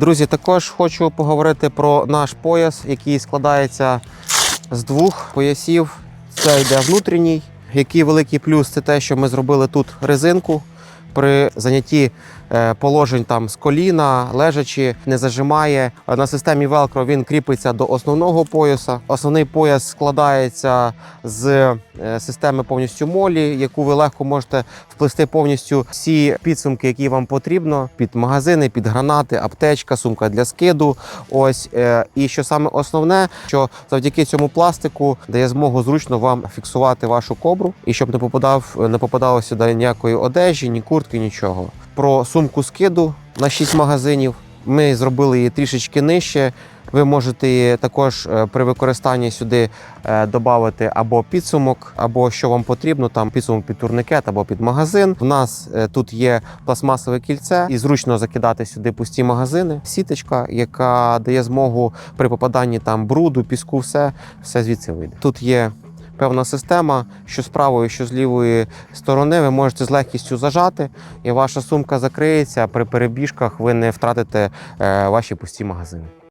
Друзі, також хочу поговорити про наш пояс, який складається з двох поясів. Це йде внутрішній. Який великий плюс це те, що ми зробили тут резинку. При занятті е, положень там з коліна, лежачи, не зажимає. На системі Velcro він кріпиться до основного пояса. Основний пояс складається з е, системи повністю молі, яку ви легко можете вплести повністю всі підсумки, які вам потрібно, під магазини, під гранати, аптечка, сумка для скиду. Ось е, і що саме основне, що завдяки цьому пластику дає змогу зручно вам фіксувати вашу кобру і щоб не попадав, не попадало сюди ніякої одежі, ні куртки, нічого. Про сумку скиду на 6 магазинів. Ми зробили її трішечки нижче. Ви можете також е, при використанні сюди додати або підсумок, або що вам потрібно, там підсумок під турникет або під магазин. У нас е, тут є пластмасове кільце, і зручно закидати сюди пусті магазини. Сіточка, яка дає змогу при попаданні там бруду, піску, все, все звідси вийде. Тут є певна система, що з правої, що з лівої сторони, ви можете з легкістю зажати, і ваша сумка закриється. При перебіжках ви не втратите е, ваші пусті магазини.